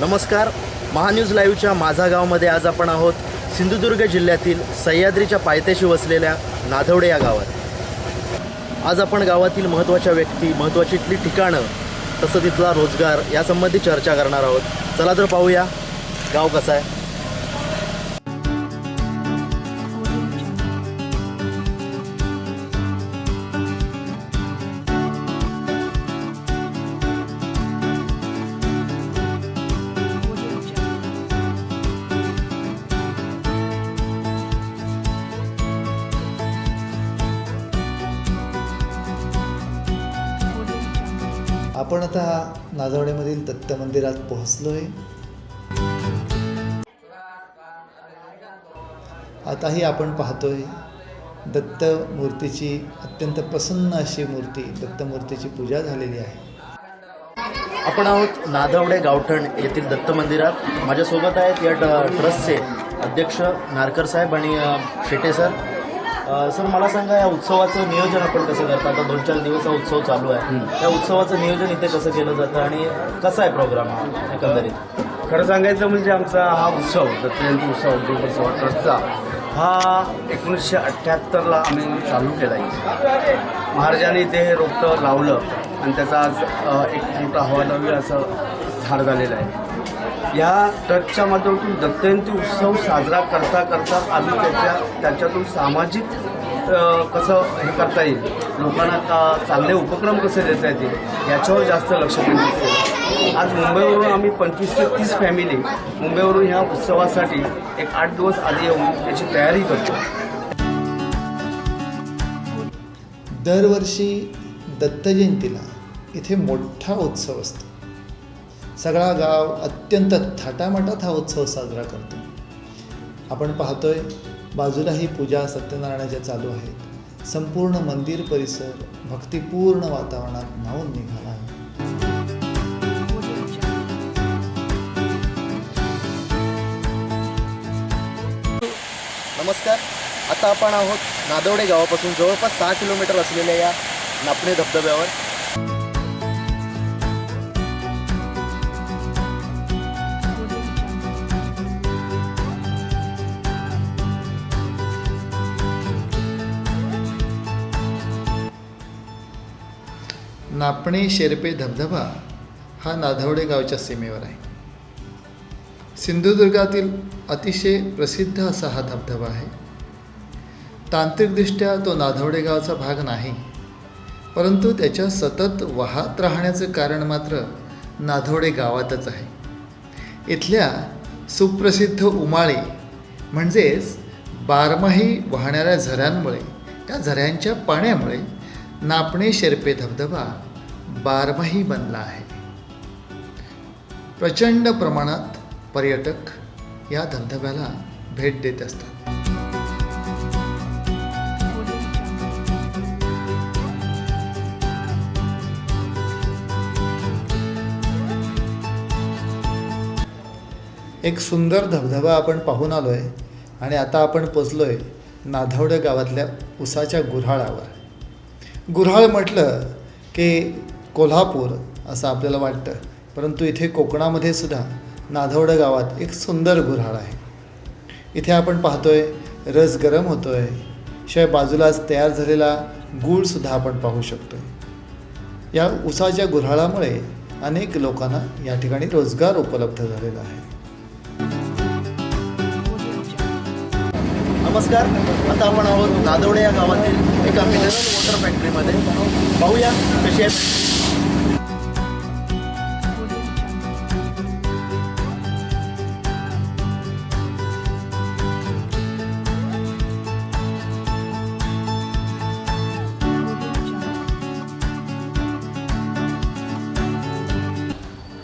नमस्कार. महान्यूज लाईव्हच्या माझा गावमध्ये आज आपण आहोत सिंधुदुर्ग जिल्ह्यातील सह्याद्रीच्या पायथ्याशी वसलेल्या नाधवडे या गावात. आज आपण गावातील महत्त्वाच्या व्यक्ती महत्त्वाची इथली ठिकाणं तसं तिथला रोजगार यासंबंधी चर्चा करणार आहोत. चला तर पाहूया. गाव कसा आहे? नाजवडेमधील दत्त मंदिरात पोहोचलो आहे आताही आपण पाहतोय दत्त मूर्तीची अत्यंत प्रसन्न अशी मूर्ती दत्त मूर्तीची पूजा झालेली आहे. आपण आहोत नादवडे गावठण येथील दत्त मंदिरात माझ्यासोबत आहेत या ट्रस्टचे अध्यक्ष नारकर साहेब आणि शेटे सर. सर मला सांगा या उत्सवाचं नियोजन आपण कसं करता? आता दोन चार दिवस हा उत्सव चालू आहे. त्या उत्सवाचं नियोजन इथे कसं केलं जातं आणि कसा आहे प्रोग्राम हा एकंदरीत? खरं सांगायचं म्हणजे आमचा हा उत्सव दत्तजयंती उत्सव ऑक्टोबर सोळा ट्रस्टचा हा एकोणीसशे अठ्ठ्याहत्तरला आम्ही चालू केला आहे. महाराजांनी ते हे रोपटं लावलं आणि त्याचा आज एक मोठा हवालवी असं झाड झालेलं आहे. या ट्रस्टच्या माध्यमातून दत्तजयंती उत्सव साजरा करता करता आम्ही त्याच्या त्याच्यातून सामाजिक कसं हे करता येईल? लोकांना का चांगले उपक्रम कसे देता येतील? याच्यावर जास्त लक्ष केंद्रित केलं. आज मुंबईवरून आम्ही पंचवीस ते तीस फॅमिली मुंबईवरून ह्या उत्सवासाठी एक आठ दिवस आधी येऊन त्याची तयारी करतो. दरवर्षी दत्तजयंतीला इथे मोठा उत्सव असतो. सगळा गाव अत्यंत थाटामाटात हा उत्सव साजरा करतो. आपण पाहतोय बाजूलाही पूजा सत्यनारायणाच्या चालू आहेत. संपूर्ण मंदिर परिसर भक्तिपूर्ण वातावरणात न्हावून निघाला आहे. नमस्कार. आता आपण आहोत नादवडे गावापासून जवळपास सहा किलोमीटर असलेल्या या नापणे धबधब्यावर. नापणे शेरपे धबधबा हा नाधवडे गावच्या सीमेवर आहे. सिंधुदुर्गातील अतिशय प्रसिद्ध असा हा धबधबा आहे. तांत्रिकदृष्ट्या तो नाधवडे गावचा भाग नाही परंतु त्याच्या सतत वाहत राहण्याचं कारण मात्र नाधवडे गावातच आहे. इथल्या सुप्रसिद्ध उमाळे म्हणजेच बारमाही वाहणाऱ्या झऱ्यांमुळे त्या झऱ्यांच्या पाण्यामुळे नापणे शेरपे धबधबा बारमाही बनला आहे. प्रचंड प्रमाणात पर्यटक या धबधब्याला भेट देत असतात. एक सुंदर धबधबा आपण पाहून आलो आहे आणि आता आपण पोचलो आहे नाधवडे गावातल्या उसाच्या गुऱ्हाळावर. गुऱ्हाळ म्हटलं की कोल्हापूर असं आपल्याला वाटतं. परंतु इथे कोकणामध्ये सुद्धा नाधवडं गावात एक सुंदर गुऱ्हाळ आहे. इथे आपण पाहतोय रस गरम होतोय. शिवाय बाजूलाच तयार झालेला गूळसुद्धा आपण पाहू शकतोय. या उसाच्या गुऱ्हाळामुळे अनेक लोकांना या ठिकाणी रोजगार उपलब्ध झालेला आहे. नमस्कार. आता आपण आहोत नादवडे या गावातील एका मिनरल वॉटर फॅक्टरीमध्ये पाहूया कशी आहे.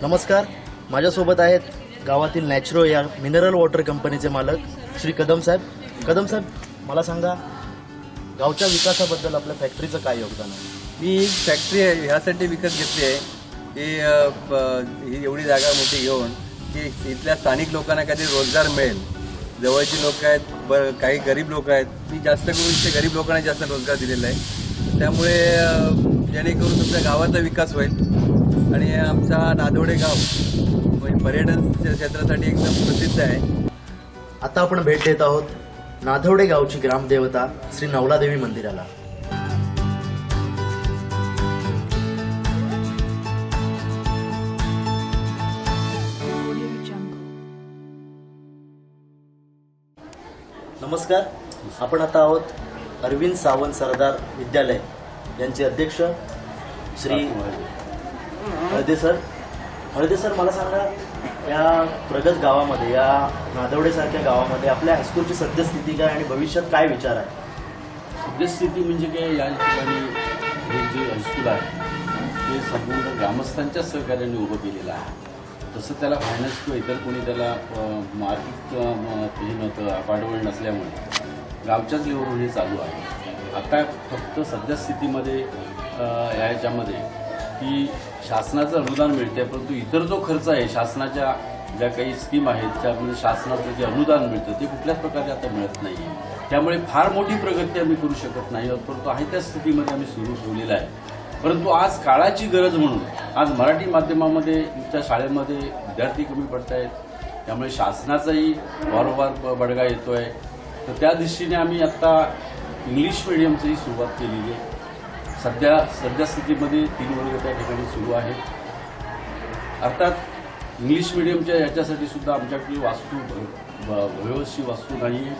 नमस्कार. माझ्यासोबत आहेत गावातील नॅचरो या मिनरल वॉटर कंपनीचे मालक श्री कदम साहेब. कदम साहेब मला सांगा गावच्या विकासाबद्दल आपल्या फॅक्टरीचं काय योगदान आहे? मी ही फॅक्टरी आहे ह्यासाठी विकत घेतली आहे की ही एवढी जागा मोठी घेऊन की इथल्या स्थानिक लोकांना काहीतरी रोजगार मिळेल. जवळची लोक आहेत ब काही गरीब लोक आहेत. मी जास्त करून इथे गरीब लोकांना जास्त रोजगार दिलेला आहे. त्यामुळे जेणेकरून तुमच्या गावाचा विकास होईल. आणि हे आमचा नादोडे गाव म्हणजे पर्यटन क्षेत्रासाठी एकदम प्रसिद्ध आहे. आता आपण भेट देत आहोत नाधवडे गावची ग्रामदेवता श्री नवलादेवी मंदिराला. नमस्कार. आपण आता आहोत अरविंद सावंत सरदार विद्यालय. यांचे अध्यक्ष श्री हळदे सर. हळदे सर मला सांगा या प्रगत गावामध्ये या नादवडेसारख्या गावामध्ये आपल्या हायस्कूलची सद्यस्थिती काय आणि भविष्यात काय विचार आहे? सद्यस्थिती म्हणजे काय या ठिकाणी हे जे हायस्कूल आहे ते संपूर्ण ग्रामस्थांच्या सहकार्याने उभं केलेलं आहे. तसं त्याला फायनान्स किंवा इतर कोणी त्याला अ, हे नव्हतं पाठबळ नसल्यामुळे गावच्याच लेवलवर हे चालू आहे. आता फक्त सद्यस्थितीमध्ये याच्यामध्ये या की शासनाचं अनुदान मिळते परंतु इतर जो खर्च आहे शासनाच्या ज्या काही स्कीम आहेत त्यामध्ये शासनाचं जे अनुदान मिळतं ते कुठल्याच प्रकारे आता मिळत नाही आहे त्यामुळे फार मोठी प्रगती आम्ही करू शकत नाही परंतु आहे त्या स्थितीमध्ये आम्ही सुरू ठेवलेला आहे. परंतु आज काळाची गरज म्हणून आज मराठी माध्यमामध्ये तुमच्या शाळेमध्ये विद्यार्थी कमी पडत आहेत त्यामुळे शासनाचाही वारंवार बडगा येतो आहे तर त्या दृष्टीने आम्ही आत्ता इंग्लिश मिडियमचीही सुरुवात केलेली आहे. सध्या सद्यस्थितीमध्ये तीन वर्ग त्या ठिकाणी सुरू आहेत. अर्थात इंग्लिश मिडियमच्या याच्यासाठी सुद्धा आमच्याकडे वास्तू व्यवस्थित वास्तू नाही आहे.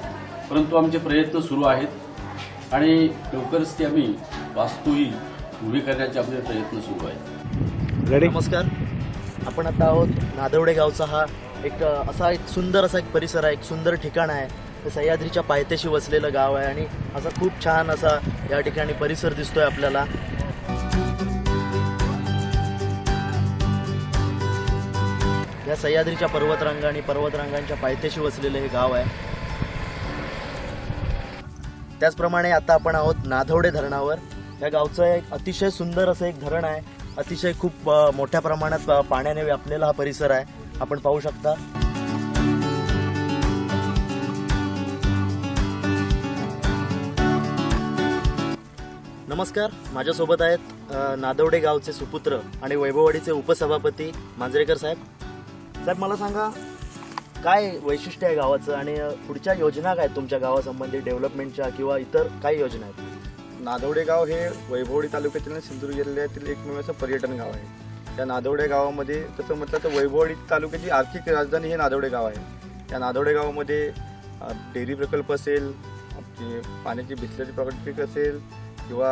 परंतु आमचे प्रयत्न सुरू आहेत. आणि लवकरच ती आम्ही वास्तूही उभी करण्याचे आपले प्रयत्न सुरू आहेत. नमस्कार. आपण आता आहोत नादवडे गावचा हा एक असा एक सुंदर असा एक परिसर आहे एक सुंदर ठिकाण आहे. हे सह्याद्रीच्या पायथ्याशी वसलेलं गाव आहे आणि असा खूप छान असा या ठिकाणी परिसर दिसतोय आपल्याला. या सह्याद्रीच्या पर्वतरांगा आणि पर्वतरांगांच्या पायथ्याशी वसलेलं हे गाव आहे. त्याचप्रमाणे आता आपण आहोत नाधवडे धरणावर. या गावचं एक अतिशय सुंदर असं एक धरण आहे. अतिशय खूप मोठ्या प्रमाणात पाण्याने व्यापलेला हा परिसर आहे. आपण पाहू शकता. नमस्कार माझ्यासोबत आहेत नादवडे गावचे सुपुत्र आणि वैभववाडीचे उपसभापती मांजरेकर साहेब. साहेब मला सांगा काय वैशिष्ट्य आहे गावाचं आणि पुढच्या योजना काय आहेत तुमच्या गावासंबंधी डेव्हलपमेंटच्या किंवा इतर काही योजना आहेत? नादवडे गाव हे वैभवडी तालुक्यातील आणि सिंधुदुर्ग जिल्ह्यातील एकमेव असं पर्यटन गाव आहे. त्या नादवडे गावामध्ये तसं म्हटलं तर वैभववाडी तालुक्याची आर्थिक राजधानी हे नादवडे गाव आहे. त्या नादवडे गावामध्ये डेअरी प्रकल्प असेल पाण्याची भिसल्याची प्रकल्प असेल किंवा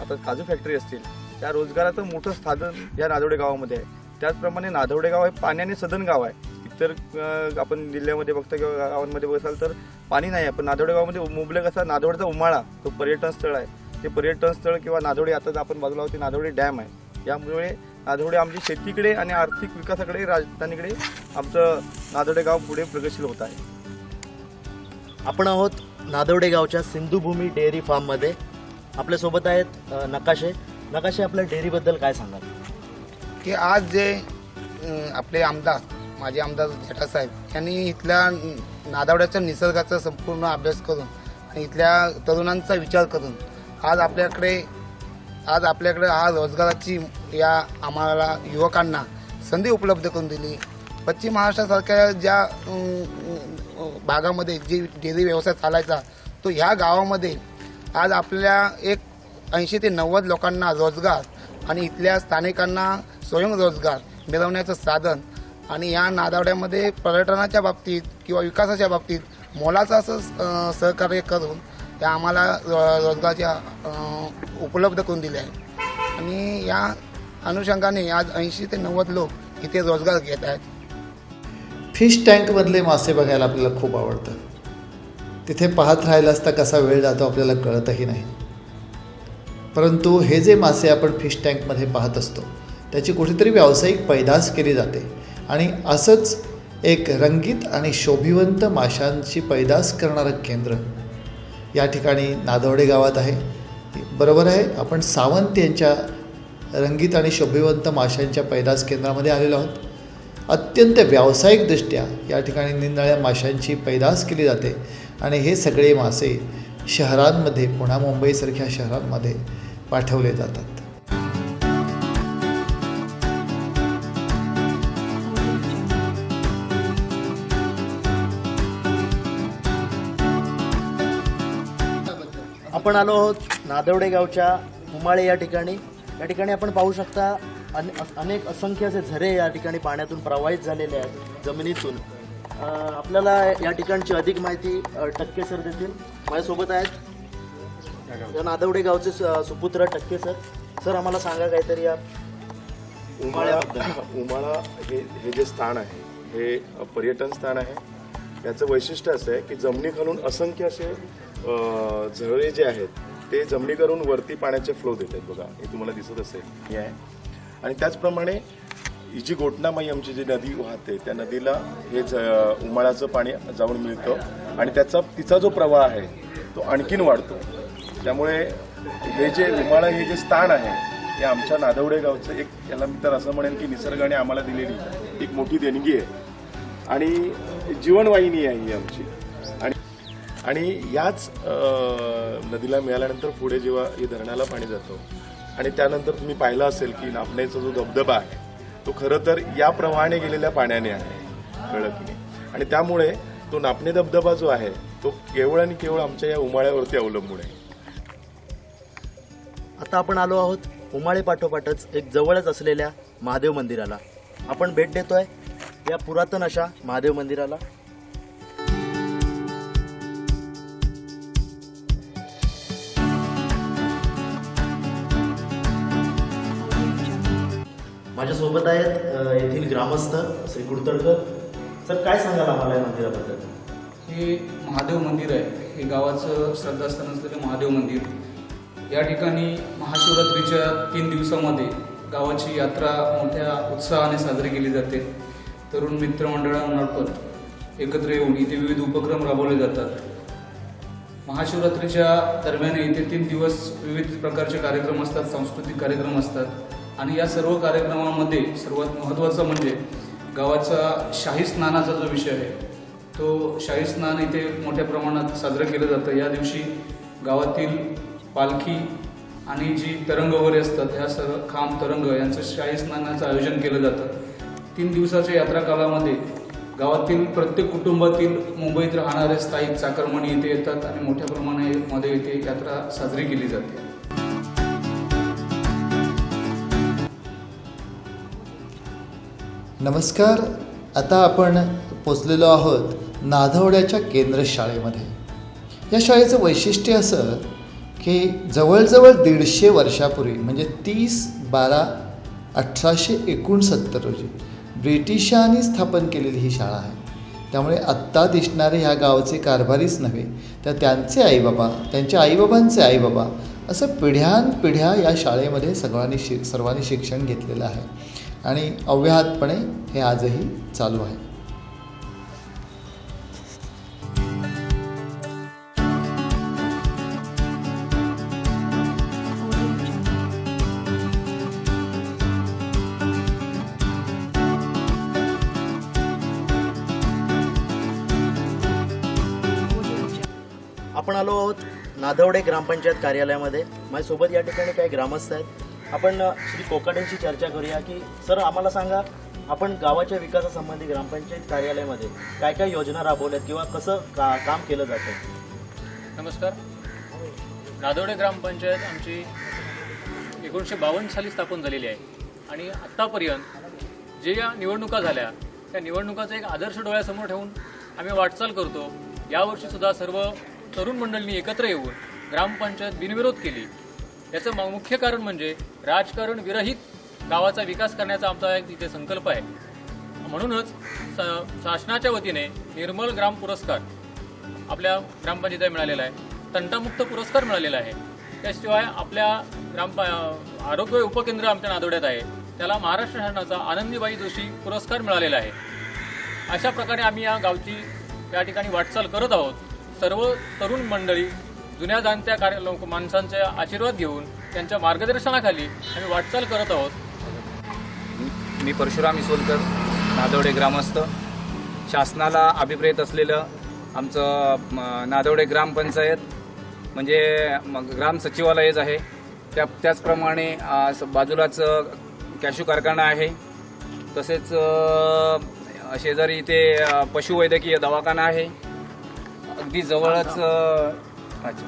आता काजू फॅक्टरी असतील त्या रोजगाराचं मोठं साधन या नादवडे गावामध्ये आहे. त्याचप्रमाणे नादवडे गाव हे पाण्याने सदन गाव आहे. इतर आपण जिल्ह्यामध्ये बघता किंवा गावांमध्ये बसाल तर पाणी नाही आहे पण नादवडे गावामध्ये मुबलक असा नादवडचा उमाळा तो पर्यटन स्थळ आहे. ते पर्यटन स्थळ किंवा नादवडे आता आपण बाजूला ते नादवडे डॅम आहे. यामुळे नादवडे आमची शेतीकडे आणि आर्थिक विकासाकडे राजधानीकडे आमचं नादवडे गाव पुढे प्रगतशील होत आहे. आपण आहोत नादवडे गावच्या सिंधुभूमी डेअरी फार्ममध्ये. आपल्यासोबत आहेत अ, नकाशे. नकाशे आपल्या डेअरीबद्दल काय सांगाल? की आज जे अं, आपले आमदार माजी आमदार जटासाहेब यांनी इथल्या नादावड्याच्या निसर्गाचा संपूर्ण अभ्यास करून आणि इथल्या तरुणांचा विचार करून आज आपल्याकडे आज आपल्याकडे हा रोजगाराची या आम्हाला युवकांना संधी उपलब्ध करून दिली. पश्चिम महाराष्ट्रासारख्या ज्या अं, अं, भागामध्ये जे डेअरी व्यवसाय चालायचा तो ह्या गावामध्ये आज आपल्या एक ऐंशी ते नव्वद लोकांना रोजगार आणि इथल्या स्थानिकांना स्वयंरोजगार मिळवण्याचं साधन आणि या नादावड्यामध्ये पर्यटनाच्या बाबतीत किंवा विकासाच्या बाबतीत मोलाचं असं सहकार्य करून या आम्हाला रो- रोजगाराच्या उपलब्ध करून दिले आहे. आणि या अनुषंगाने आज ऐंशी ते नव्वद लोक इथे रोजगार घेत आहेत. फिश टँकमधले मासे बघायला आपल्याला खूप आवडतं तिथे पाहत राहिला असता कसा वेळ जातो आपल्याला कळतही नाही. परंतु हे जे मासे आपण फिश टँकमध्ये पाहत असतो त्याची कुठेतरी व्यावसायिक पैदास केली जाते आणि असंच एक रंगीत आणि शोभिवंत माशांची पैदास करणारं केंद्र या ठिकाणी नादवडे गावात आहे. बरोबर आहे आपण सावंत यांच्या रंगीत आणि शोभिवंत माशांच्या पैदास केंद्रामध्ये आलेलो आहोत. अत्यंत व्यावसायिकदृष्ट्या या ठिकाणी निरनिळ्या माशांची पैदास केली जाते. आणि हे सगळे मासे शहरांमध्ये पुणा मुंबईसारख्या शहरांमध्ये पाठवले जातात. आपण आलो आहोत नादवडे गावच्या उमाळे या ठिकाणी. या ठिकाणी आपण पाहू शकता अनेक असंख्य असे झरे या ठिकाणी पाण्यातून प्रवाहित झालेले आहेत जमिनीतून. आपल्याला या ठिकाणची अधिक माहिती टक्के सर देतील. माझ्यासोबत आहेत. नादवडे गावचे सु- सुपुत्र टक्के सर. सर आम्हाला सांगा काहीतरी या उमाळा उमाळा हे हे जे स्थान आहे हे पर्यटन स्थान आहे. त्याचं वैशिष्ट्य असं आहे की जमिनीखालून असंख्य असे झरे जे आहेत ते जमिनीकरून वरती पाण्याचे फ्लो देत आहेत. बघा हे तुम्हाला दिसत असेल. हे आहे. आणि त्याचप्रमाणे ही जी गोटणामाई आमची जी नदी वाहते त्या नदीला हे ज उमाळाचं पाणी जाऊन मिळतं आणि त्याचा तिचा जो प्रवाह आहे तो आणखीन वाढतो. त्यामुळे हे जे उमाळा हे जे स्थान आहे हे आमच्या नादवडे गावचं एक याला मी तर असं म्हणेन की निसर्गाने आम्हाला दिलेली एक मोठी देणगी आहे. आणि जीवनवाहिनी आहे ही आमची. आणि आणि याच नदीला मिळाल्यानंतर पुढे जेव्हा हे धरणाला पाणी जातं आणि त्यानंतर तुम्ही पाहिलं असेल की नापण्याचा जो धबधबा आहे तो खरं तर या प्रवाहाने गेलेल्या पाण्याने आहे कळलं की नाही आणि त्यामुळे तो नापणे धबधबा जो आहे तो केवळ आणि केवळ आमच्या या उमाळ्यावरती अवलंबून आहे. आता आपण आलो आहोत उमाळे पाठोपाठच एक जवळच असलेल्या महादेव मंदिराला. आपण भेट देतोय या पुरातन अशा महादेव मंदिराला. माझ्यासोबत आहेत येथील ग्रामस्थ श्री कुडतडकर. सर काय सांगाल आम्हाला या मंदिराबद्दल? हे महादेव मंदिर आहे. हे गावाचं श्रद्धास्थान असलेलं महादेव मंदिर. या ठिकाणी महाशिवरात्रीच्या तीन दिवसामध्ये गावाची यात्रा मोठ्या उत्साहाने साजरी केली जाते. तरुण मित्रमंडळांमार्फत एकत्र येऊन इथे विविध उपक्रम राबवले जातात. महाशिवरात्रीच्या दरम्यान इथे तीन दिवस विविध प्रकारचे कार्यक्रम असतात सांस्कृतिक कार्यक्रम असतात. आणि या सर्व कार्यक्रमामध्ये सर्वात महत्त्वाचं म्हणजे गावाचा शाही स्नानाचा जो विषय आहे तो शाही स्नान इथे मोठ्या प्रमाणात साजरं केलं जातं. या दिवशी गावातील पालखी आणि जी तरंग वगैरे असतात ह्या सर्व खांब तरंग यांचं शाही स्नानाचं आयोजन केलं जातं. तीन दिवसाच्या यात्रा कालामध्ये गावातील प्रत्येक कुटुंबातील मुंबईत राहणारे स्थायिक चाकरमणी इथे येतात आणि मोठ्या प्रमाणामध्ये इथे यात्रा साजरी केली जाते. नमस्कार. आता आपण पोचलेलो आहोत नाधवड्याच्या केंद्र शाळेमध्ये. या शाळेचं वैशिष्ट्य असं की जवळजवळ दीडशे वर्षापूर्वी म्हणजे तीस बारा अठराशे एकोणसत्तर रोजी ब्रिटिशांनी स्थापन केलेली ही शाळा आहे. त्यामुळे आत्ता दिसणारे ह्या गावचे कारभारीच नव्हे तर त्यांचे आईबाबा त्यांच्या आईबाबांचे आईबाबा असं पिढ्यानपिढ्या या शाळेमध्ये सगळ्यांनी शि सर्वांनी शिक्षण घेतलेलं आहे. आणि अव्याहतपणे हे आजही चालू आहे. आपण आलो आहोत नादवडे ग्रामपंचायत कार्यालयामध्ये. माझ्यासोबत या ठिकाणी काही ग्रामस्थ आहेत. आपण श्री कोकाटेंशी चर्चा करूया की सर आम्हाला सांगा आपण गावाच्या विकासासंबंधी ग्रामपंचायत कार्यालयामध्ये काय काय योजना राबवल्यात किंवा कसं का काम केलं जातं नमस्कार. नादोडे ग्रामपंचायत आमची एकोणीसशे बावन्न साली स्थापन झालेली आहे. आणि आत्तापर्यंत जे या निवडणुका झाल्या त्या निवडणुकाचा एक आदर्श डोळ्यासमोर ठेवून आम्ही वाटचाल करतो. यावर्षीसुद्धा सर्व तरुण मंडळींनी एकत्र येऊन ग्रामपंचायत बिनविरोध केली. याचं मुख्य कारण म्हणजे राजकारण विरहित गावाचा विकास करण्याचा आमचा एक इथे संकल्प आहे. म्हणूनच स- शासनाच्या वतीने निर्मल ग्राम पुरस्कार आपल्या ग्रामपंचायतीला मिळालेला आहे. तंटामुक्त पुरस्कार मिळालेला आहे. त्याशिवाय आपल्या ग्राम आरोग्य उपकेंद्र आमच्या नादोड्यात आहे. त्याला महाराष्ट्र शासनाचा आनंदीबाई जोशी पुरस्कार मिळालेला आहे. अशा प्रकारे आम्ही या गावची या ठिकाणी वाटचाल करत आहोत. सर्व तरुण मंडळी जुन्या जाणत्या कार्य लोक माणसांचे आशीर्वाद घेऊन त्यांच्या मार्गदर्शनाखाली आम्ही वाटचाल करत आहोत. मी परशुराम इसोलकर नादवडे ग्रामस्थ. शासनाला अभिप्रेत असलेलं आमचं नादवडे ग्रामपंचायत म्हणजे ग्राम सचिवालयच आहे. त्या त्याचप्रमाणे बाजूलाच कॅशू कारखाना आहे. तसेच शेजारी इथे पशुवैद्यकीय दवाखाना आहे. अगदी जवळच अच्छा.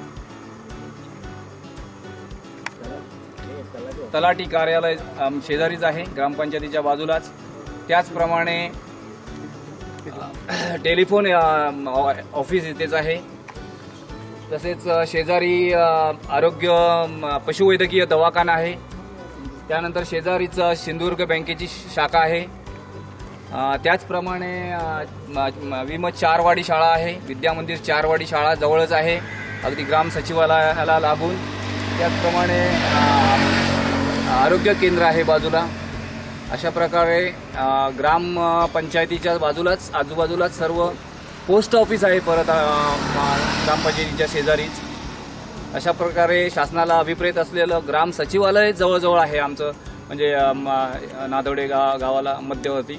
तलाठी कार्यालय शेजारीच आहे ग्रामपंचायतीच्या बाजूलाच. त्याचप्रमाणे टेलिफोन ऑफिस इथेच आहे. तसेच शेजारी आरोग्य पशुवैद्यकीय दवाखाना आहे. त्यानंतर शेजारीच सिंधुदुर्ग बँकेची शाखा आहे. त्याचप्रमाणे विम चारवाडी शाळा आहे. विद्यामंदिर चारवाडी शाळा जवळच आहे. अगदी ग्राम सचिवालयाला लागून. त्याचप्रमाणे आरोग्य केंद्र आहे बाजूला. अशा प्रकारे ग्रामपंचायतीच्या ग्राम पंचायतीच्या बाजूलाच आजूबाजूलाच सर्व पोस्ट ऑफिस आहे परत ग्रामपंचायतीच्या शेजारीच. अशा प्रकारे शासनाला अभिप्रेत असलेलं ग्राम सचिवालय जवळजवळ आहे आमचं. म्हणजे नादवडे गा गावाला मध्यवर्ती.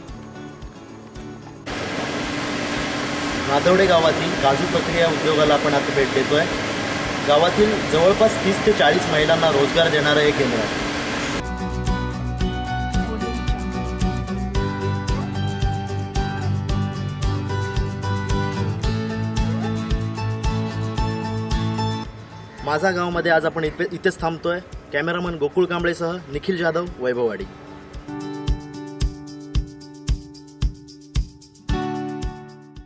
नादवडे गावातील काजू प्रक्रिया उद्योगाला आपण आता भेट देतो आहे गावातील जवळपास तीस ते चाळीस महिलांना रोजगार देणारं हे केंद्र आहे. माझा गावमध्ये आज आपण इथे इथेच थांबतोय. कॅमेरामन गोकुळ कांबळेसह निखिल जाधव वैभववाडी